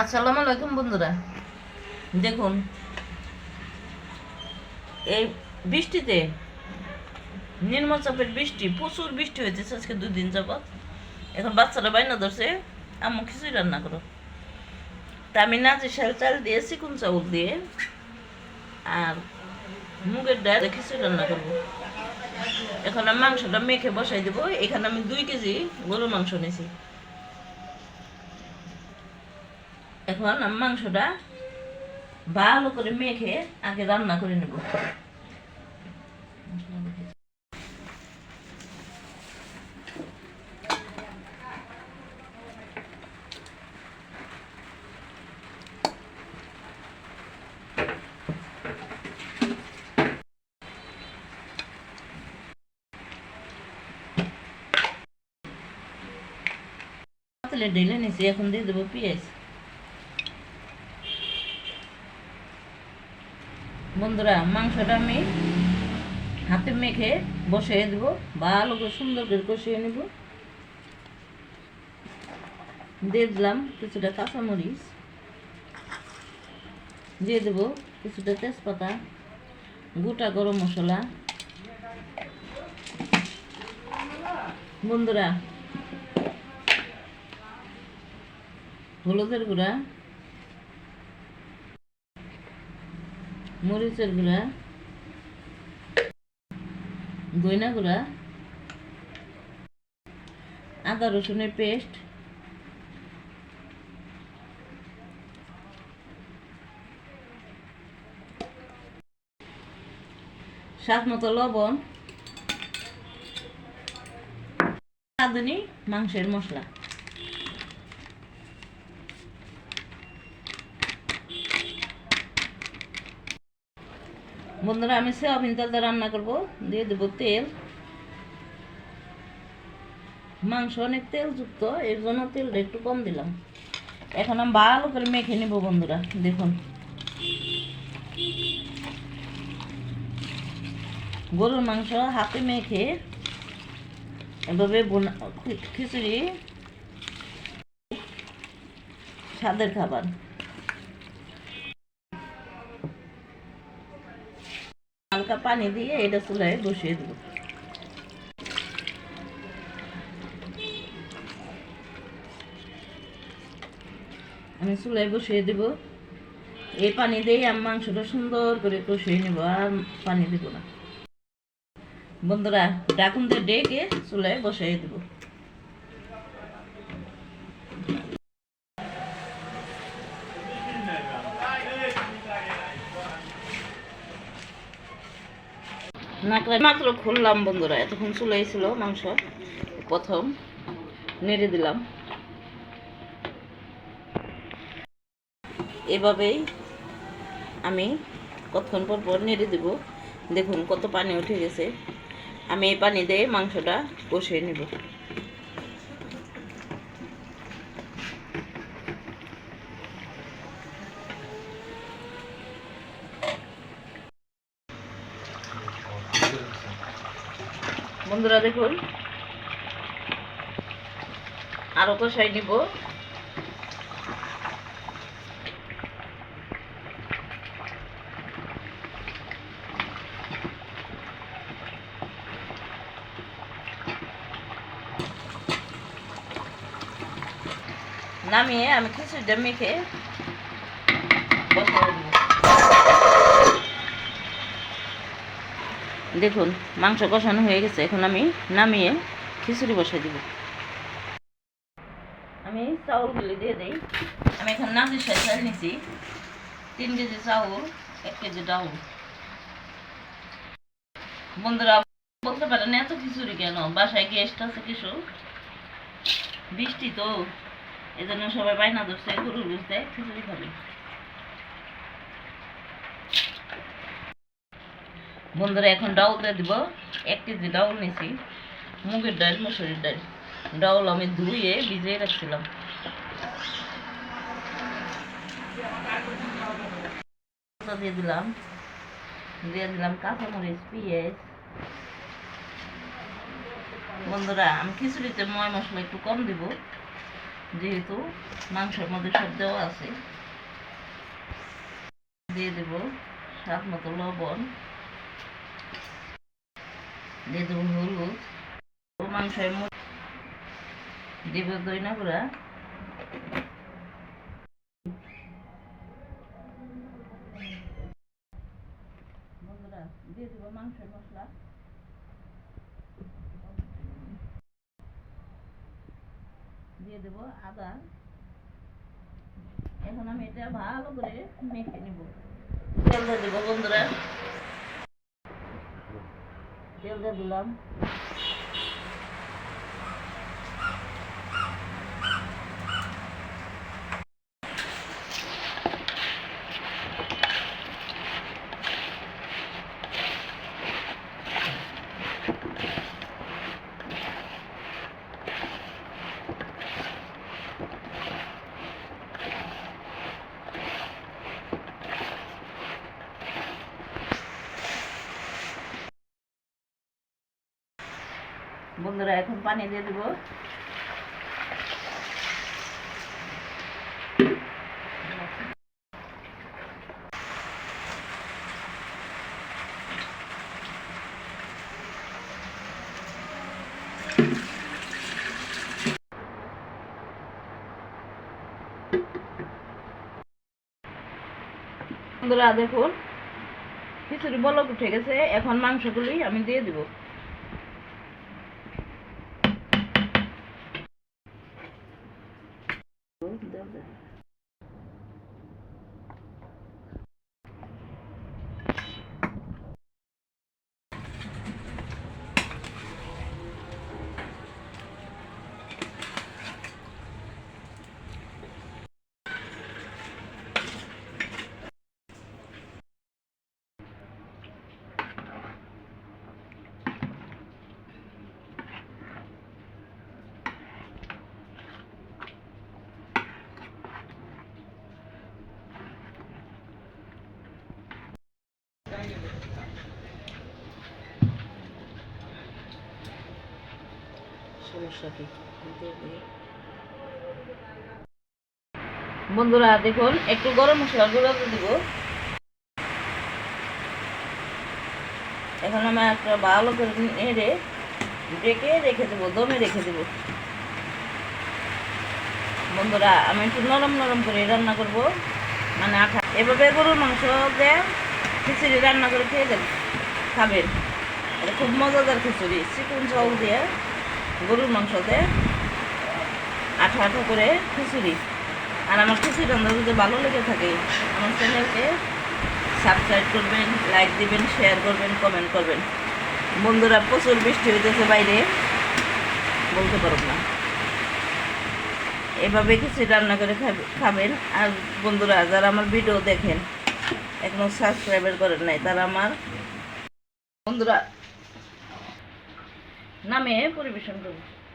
আসসালামু আলাইকুম বন্ধুরা। দেখুন, এই বৃষ্টিতে নির্মচাপের বৃষ্টি, প্রচুর বৃষ্টি হয়েছে আজকে দুদিন যাবৎ। এখন বাচ্চারা বাইনা ধরছে, আম্মু খিচুড়ি রান্না করো। তা আমি নাচের শাল চাল দিয়ে, চিকুন চাউল দিয়ে, আর মুগের ডাল খিচুড়ি রান্না করব। এখন আমি মাংসটা মেখে বসাই দেবো। এখানে আমি দুই কেজি গরুর মাংস নিয়েছি। এখন আমি মাংসটা ভালো করে মেখে আগে রান্না করে নেব। ঢেলে নিছি, এখন দিয়ে দেবো পেঁয়াজ। বন্ধুরা, মাংসটা আমি হাতে মেখে বসিয়ে দেব। ভালো করে সুন্দর করে কষিয়ে নেব। দিয়ে দিলাম কিছুটা কাঁচামরিচ। দিয়ে দেবো কিছুটা তেজপাতা, গোটা গরম মশলা। বন্ধুরা, হলুদের গুঁড়া মরিচের গুঁড়া গয়না গুঁড়া আদা রসুনের পেস্ট স্বাদ মতো লবণ মাংসের মশলা। বন্ধুরা, আমি সয়াবিন তেল দিয়ে রান্না করব। দিয়ে দেবো তেল। মাংস অনেক তেলযুক্ত, এর জন্য তেলটা একটু কম দিলাম। এখন আমি ভালো করে মেখে নেব বন্ধুরা, দেখুন। গরুর মাংস হাতে মেখে এভাবে বোনা খিচুড়ি, স্বাদের খাবার। হালকা পানি দিয়ে এটা চুলায় বসিয়ে দেবো। আমি চুলায় বসিয়ে দেব। এই পানি দিয়ে আমি মাংসটা সুন্দর করে কষিয়ে নেব, আর পানি দেব না। বন্ধুরা ডাকুন দিয়ে ডেকে চুলায় বসিয়ে দেব। নাকড়া মাত্র খুললাম বন্ধুরা, এতক্ষণ চুলাই ছিল মাংস, প্রথম নেড়ে দিলাম। এভাবেই আমি কতক্ষণ পর পর নেড়ে দেব, দেখুন কত পানি উঠে গেছে। আমি এই পানি দিয়ে মাংসটা কষিয়ে নেব। বন্ধুরা দেখুন। আরও কষাই নিব। নামিয়ে আমি খিচুড়িটা মেখে বসাই দেখুন, মাংস কষানো হয়ে গেছে। এখন আমি নামিয়ে খিচুড়ি বসাই দিব। আমি চাউলগুলি দিয়ে দিই। আমি এখন নাজির সাথে চাল নিছি। তিন কেজি চাউল, এক কেজি ডাউল। বন্ধুরা, বলতে পারেন, এত খিচুড়ি কেন? বাসায় গেস্ট আছে কিছু বৃষ্টি তো এই জন্য সবাই বাইনা ধরছে গরু বুঝতে খিচুড়ি খাবে। বন্ধুরা, এখন ডাউল দিয়ে দিব। এক কেজি ডাউল নিয়েছি মুগের ডাল, মুসুরির ডাল। ডাউল আমি ধুয়ে ভিজিয়ে রাখছিলাম। দিয়ে দিলাম। দিয়ে দিলাম কাঁচামরিচ, পেঁয়াজ। বন্ধুরা, আমি খিচুড়িতে ময় মশলা একটু কম দিব। যেহেতু মাংসের মধ্যে সব দেওয়া আছে। দিয়ে দেব স্বাদ মতো লবণ। দিয়ে দেবো হলুদ? ও মাংসের মধ্যে দিব দইনা গুঁড়া দিয়ে দেবো মাংসের মশলা। দিয়ে দেবো আদা। এখন আমি এটা ভালো করে মেখে নিব। বন্ধুরা। তেল দিয়ে দিলাম। বন্ধুরা, এখন পানি দিয়ে দেবো। বন্ধুরা, দেখুন, খিচুড়ি বলক উঠে গেছে। এখন মাংসগুলি আমি দিয়ে দিব। সমস্যা কি বন্ধুরা, দেখুন, একটু গরম মশলা দিব। এখন আমি একটা ভালো করে ডেকে রেখে দমে রেখে বন্ধুরা, আমি একটু নরম নরম করে রান্না করব। মানে আঠা এভাবে গরুর মাংস দিয়ে খিচুড়ি রান্না করে খেয়ে দেন খাবেন। খুব মজাদার খিচুড়ি, চিকন চাউল দিয়ে। গরুর মাংসতে আঠা আঠা করে খিচুড়ি। আর আমার খিচুড়ি রান্না যদি ভালো লেগে থাকে, আমার চ্যানেলকে সাবস্ক্রাইব করবেন লাইক দিবেন শেয়ার করবেন কমেন্ট করবেন। বন্ধুরা, প্রচুর বৃষ্টি হইতেছে বাইরে। বলতে পারব না। এভাবে কিছু রান্না করে খাবে- খাবেন। আর বন্ধুরা, যারা আমার ভিডিও দেখেন, এখনও সাবস্ক্রাইবার করেন নাই, তারা আমার বন্ধুরা নামে পরিবেশন করবে।